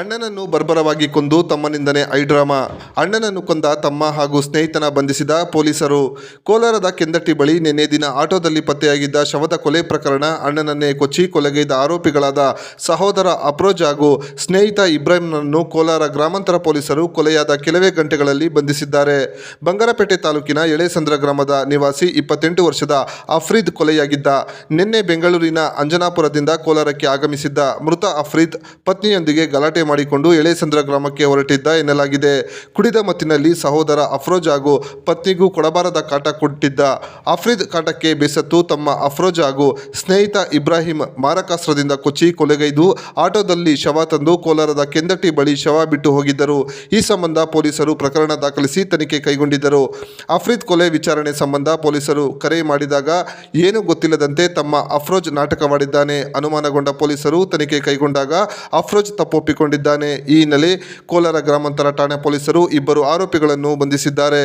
ಅಣ್ಣನನ್ನು ಬರ್ಬರವಾಗಿ ಕೊಂದು ತಮ್ಮನಿಂದನೇ ಐಡ್ರಾಮಾ ಅಣ್ಣನನ್ನು ಕೊಂದ ತಮ್ಮ ಹಾಗೂ ಸ್ನೇಹಿತನ ಬಂಧಿಸಿದ ಪೊಲೀಸರು. ಕೋಲಾರದ ಕೆಂದಟ್ಟಿ ಬಳಿ ನಿನ್ನೆ ದಿನ ಆಟೋದಲ್ಲಿ ಪತ್ತೆಯಾಗಿದ್ದ ಶವದ ಕೊಲೆ ಪ್ರಕರಣ ಅಣ್ಣನನ್ನೇ ಕೊಚ್ಚಿ ಕೊಲೆಗೈದ ಆರೋಪಿಗಳಾದ ಸಹೋದರ ಅಪ್ರೋಜ್ ಹಾಗೂ ಸ್ನೇಹಿತ ಇಬ್ರಾಹಿಂನನ್ನು ಕೋಲಾರ ಗ್ರಾಮಾಂತರ ಪೊಲೀಸರು ಕೊಲೆಯಾದ ಕೆಲವೇ ಗಂಟೆಗಳಲ್ಲಿ ಬಂಧಿಸಿದ್ದಾರೆ. ಬಂಗಾರಪೇಟೆ ತಾಲೂಕಿನ ಎಳೆಸಂದ್ರ ಗ್ರಾಮದ ನಿವಾಸಿ ಇಪ್ಪತ್ತೆಂಟು ವರ್ಷದ ಅಫ್ರೀದ್ ಕೊಲೆಯಾಗಿದ್ದ. ನಿನ್ನೆ ಬೆಂಗಳೂರಿನ ಅಂಜನಾಪುರದಿಂದ ಕೋಲಾರಕ್ಕೆ ಆಗಮಿಸಿದ್ದ ಮೃತ ಅಫ್ರೀದ್ ಪತ್ನಿಯೊಂದಿಗೆ ಗಲಾಟೆ ಮಾಡಿಕೊಂಡು ಎಳೆಸಂದ್ರ ಗ್ರಾಮಕ್ಕೆ ಹೊರಟಿದ್ದ ಎನ್ನಲಾಗಿದೆ. ಕುಡಿದ ಮತ್ತಿನಲ್ಲಿ ಸಹೋದರ ಅಫ್ರೋಜ್ ಹಾಗೂ ಪತ್ನಿಗೂ ಕೊಡಬಾರದ ಕಾಟ ಕೊಟ್ಟಿದ್ದ ಅಫ್ರಿದ್ ಕಾಟಕ್ಕೆ ಬೆಸತ್ತು ತಮ್ಮ ಅಫ್ರೋಜ್ ಹಾಗೂ ಸ್ನೇಹಿತ ಇಬ್ರಾಹಿಂ ಮಾರಕಾಸ್ತ್ರದಿಂದ ಕೊಚ್ಚಿ ಕೊಲೆಗೈದು ಆಟೋದಲ್ಲಿ ಶವ ತಂದು ಕೋಲಾರದ ಕೆಂದಟ್ಟಿ ಬಳಿ ಶವ ಬಿಟ್ಟು ಹೋಗಿದ್ದರು. ಈ ಸಂಬಂಧ ಪೊಲೀಸರು ಪ್ರಕರಣ ದಾಖಲಿಸಿ ತನಿಖೆ ಕೈಗೊಂಡಿದ್ದರು. ಅಫ್ರಿದ್ ಕೊಲೆ ವಿಚಾರಣೆ ಸಂಬಂಧ ಪೊಲೀಸರು ಕರೆ ಮಾಡಿದಾಗ ಏನು ಗೊತ್ತಿಲ್ಲದಂತೆ ತಮ್ಮ ಅಫ್ರೋಜ್ ನಾಟಕವಾಡಿದ್ದಾನೆ. ಅನುಮಾನಗೊಂಡ ಪೊಲೀಸರು ತನಿಖೆ ಕೈಗೊಂಡಾಗ ಅಫ್ರೋಜ್ ತಪ್ಪೊಪ್ಪಿಕೊಂಡಿದ್ದಾನೆ ಈ ಹಿನ್ನೆಲೆ ಕೋಲಾರ ಗ್ರಾಮಾಂತರ ಠಾಣೆ ಪೊಲೀಸರು ಇಬ್ಬರು ಆರೋಪಿಗಳನ್ನು ಬಂಧಿಸಿದ್ದಾರೆ.